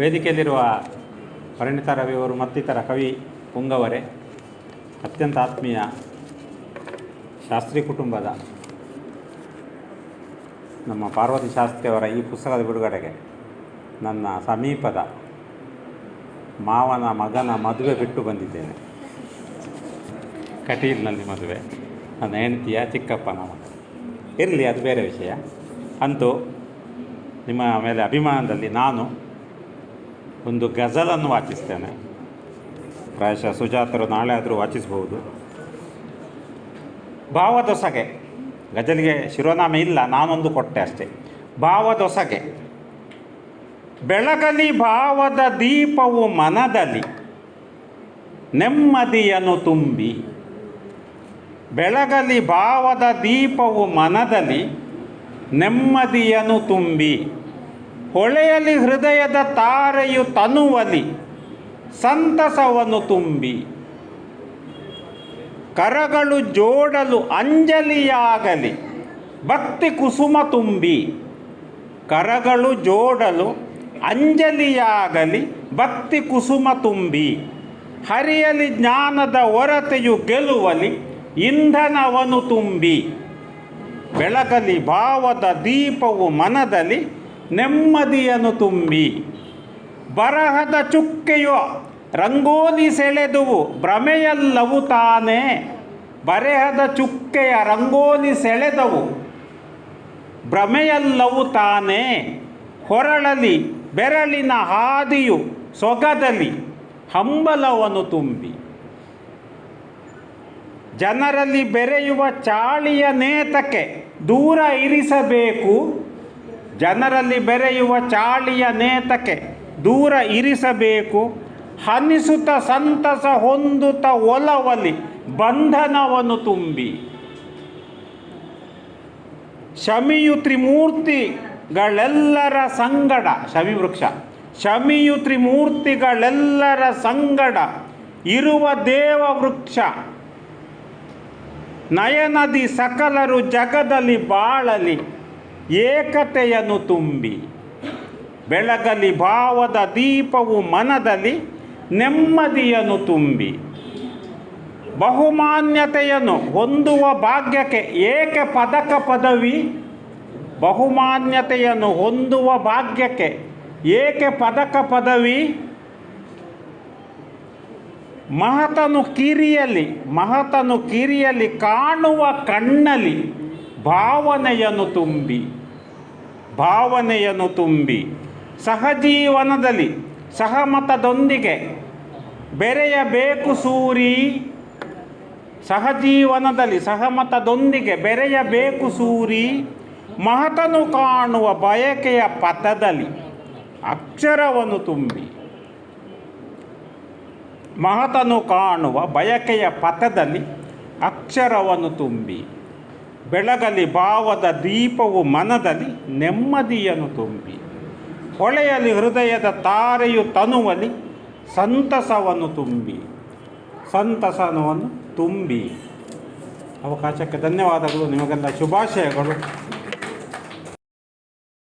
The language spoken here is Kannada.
ವೇದಿಕೆಯಲ್ಲಿರುವ ಪರಿಣಿತ ರವಿಯವರು ಮತ್ತಿತರ ಕವಿ ಪುಂಗವರೇ ಅತ್ಯಂತ ಆತ್ಮೀಯ ಶಾಸ್ತ್ರಿ ಕುಟುಂಬದ ನಮ್ಮ ಪಾರ್ವತಿ ಶಾಸ್ತ್ರಿಯವರ ಈ ಪುಸ್ತಕದ ಬಿಡುಗಡೆಗೆ ನನ್ನ ಸಮೀಪದ ಮಾವನ ಮಗನ ಮದುವೆ ಬಿಟ್ಟು ಬಂದಿದ್ದೇನೆ. ಕಟೀಲ್ನಲ್ಲಿ ಮದುವೆ. ನನ್ನ ಹೆಂಡತಿಯ ಚಿಕ್ಕಪ್ಪನ ಮಗ. ಇರಲಿ, ಅದು ಬೇರೆ ವಿಷಯ. ಅಂತೂ ನಿಮ್ಮ ಮೇಲೆ ಅಭಿಮಾನದಲ್ಲಿ ನಾನು ಒಂದು ಗಜಲನ್ನು ವಾಚಿಸ್ತೇನೆ. ಪ್ರಾಯಶಃ ಸುಜಾತರು ನಾಳೆ ಆದರೂ ವಾಚಿಸಬಹುದು. ಭಾವದೊಸಗೆ, ಗಜಲಿಗೆ ಶಿರೋನಾಮೆ ಇಲ್ಲ, ನಾನೊಂದು ಕೊಟ್ಟೆ ಅಷ್ಟೇ. ಭಾವದೊಸಗೆ, ಬೆಳಗಲಿ ಭಾವದ ದೀಪವು ಮನದಲ್ಲಿ, ನೆಮ್ಮದಿಯನ್ನು ತುಂಬಿ, ಬೆಳಗಲಿ ಭಾವದ ದೀಪವು ಮನದಲ್ಲಿ, ನೆಮ್ಮದಿಯನ್ನು ತುಂಬಿ ಹೊಳೆಯಲಿ ಹೃದಯದ ತಾರೆಯು ತನುವಲಿ, ಸಂತಸವನ್ನು ತುಂಬಿ. ಕರಗಳು ಜೋಡಲು ಅಂಜಲಿಯಾಗಲಿ, ಭಕ್ತಿ ಕುಸುಮ ತುಂಬಿ. ಕರಗಳು ಜೋಡಲು ಅಂಜಲಿಯಾಗಲಿ, ಭಕ್ತಿ ಕುಸುಮ ತುಂಬಿ. ಹರಿಯಲಿ ಜ್ಞಾನದ ಹೊರತೆಯು ಗೆಲುವಲಿ, ಇಂಧನವನು ತುಂಬಿ. ಬೆಳಗಲಿ ಭಾವದ ದೀಪವು ಮನದಲ್ಲಿ ನೆಮ್ಮದಿಯನ್ನು ತುಂಬಿ ಬರಹದ ಚುಕ್ಕೆಯು ರಂಗೋಲಿ ಸೆಳೆದುವು ಭ್ರಮೆಯಲ್ಲವು ತಾನೇ ಬರೆಹದ ಚುಕ್ಕೆಯ ರಂಗೋಲಿ ಸೆಳೆದವು ಭ್ರಮೆಯಲ್ಲವು ತಾನೇ ಹೊರಳಲಿ ಬೆರಳಿನ ಹಾದಿಯು ಸೊಗದಲ್ಲಿ ಹಂಬಲವನ್ನು ತುಂಬಿ ಜನರಲ್ಲಿ ಬೆರೆಯುವ ಚಾಳಿಯ ನೇತಕ್ಕೆ ದೂರ ಇರಿಸಬೇಕು ಜನರಲ್ಲಿ ಬೆರೆಯುವ ಚಾಳಿಯ ನೇತಕ್ಕೆ ದೂರ ಇರಿಸಬೇಕು. ಹನಿಸುತ್ತ ಸಂತಸ ಹೊಂದುತ್ತ ಒಲವಲಿ ಬಂಧನವನ್ನು ತುಂಬಿ. ಶಮಿಯು ತ್ರಿಮೂರ್ತಿಗಳೆಲ್ಲರ ಸಂಗಡ ಶಮಿ ವೃಕ್ಷ ಶಮಿಯು ತ್ರಿಮೂರ್ತಿಗಳೆಲ್ಲರ ಸಂಗಡ ಇರುವ ದೇವ ವೃಕ್ಷ ನಯನದಿ ಸಕಲರು ಜಗದಲ್ಲಿ ಬಾಳಲಿ. ಏಕತೆಯನ್ನು ತುಂಬಿ ಬೆಳಗಲಿ ಭಾವದ ದೀಪವು ಮನದಲ್ಲಿ ನೆಮ್ಮದಿಯನ್ನು ತುಂಬಿ ಬಹುಮಾನ್ಯತೆಯನ್ನು ಹೊಂದುವ ಭಾಗ್ಯಕ್ಕೆ ಏಕೆ ಪದಕ ಪದವಿ? ಬಹುಮಾನ್ಯತೆಯನ್ನು ಹೊಂದುವ ಭಾಗ್ಯಕ್ಕೆ ಏಕೆ ಪದಕ ಪದವಿ? ಮಹತನು ಕಿರಿಯಲಿ ಮಹತನು ಕಿರಿಯಲಿ ಕಾಣುವ ಕಣ್ಣಲ್ಲಿ ಭಾವನೆಯನ್ನು ತುಂಬಿ ಭಾವನೆಯನ್ನು ತುಂಬಿ ಸಹಜೀವನದಲ್ಲಿ ಸಹಮತದೊಂದಿಗೆ ಬೆರೆಯಬೇಕು ಸೂರಿ. ಸಹಜೀವನದಲ್ಲಿ ಸಹಮತದೊಂದಿಗೆ ಬೆರೆಯಬೇಕು ಸೂರಿ. ಮಹತನು ಕಾಣುವ ಬಯಕೆಯ ಪಥದಲ್ಲಿ ಅಕ್ಷರವನ್ನು ತುಂಬಿ ಮಹತನು ಕಾಣುವ ಬಯಕೆಯ ಪಥದಲ್ಲಿ ಅಕ್ಷರವನ್ನು ತುಂಬಿ ಬೆಳಗಲಿ ಭಾವದ ದೀಪವು ಮನದಲ್ಲಿ ನೆಮ್ಮದಿಯನ್ನು ತುಂಬಿ ಹೊಳೆಯಲಿ ಹೃದಯದ ತಾರೆಯು ತನುವಲಿ ಸಂತಸವನ್ನು ತುಂಬಿ ಸಂತಸನವನ್ನು ತುಂಬಿ. ಅವಕಾಶಕ್ಕೆ ಧನ್ಯವಾದಗಳು, ನಿಮಗೆಲ್ಲ ಶುಭಾಶಯಗಳು.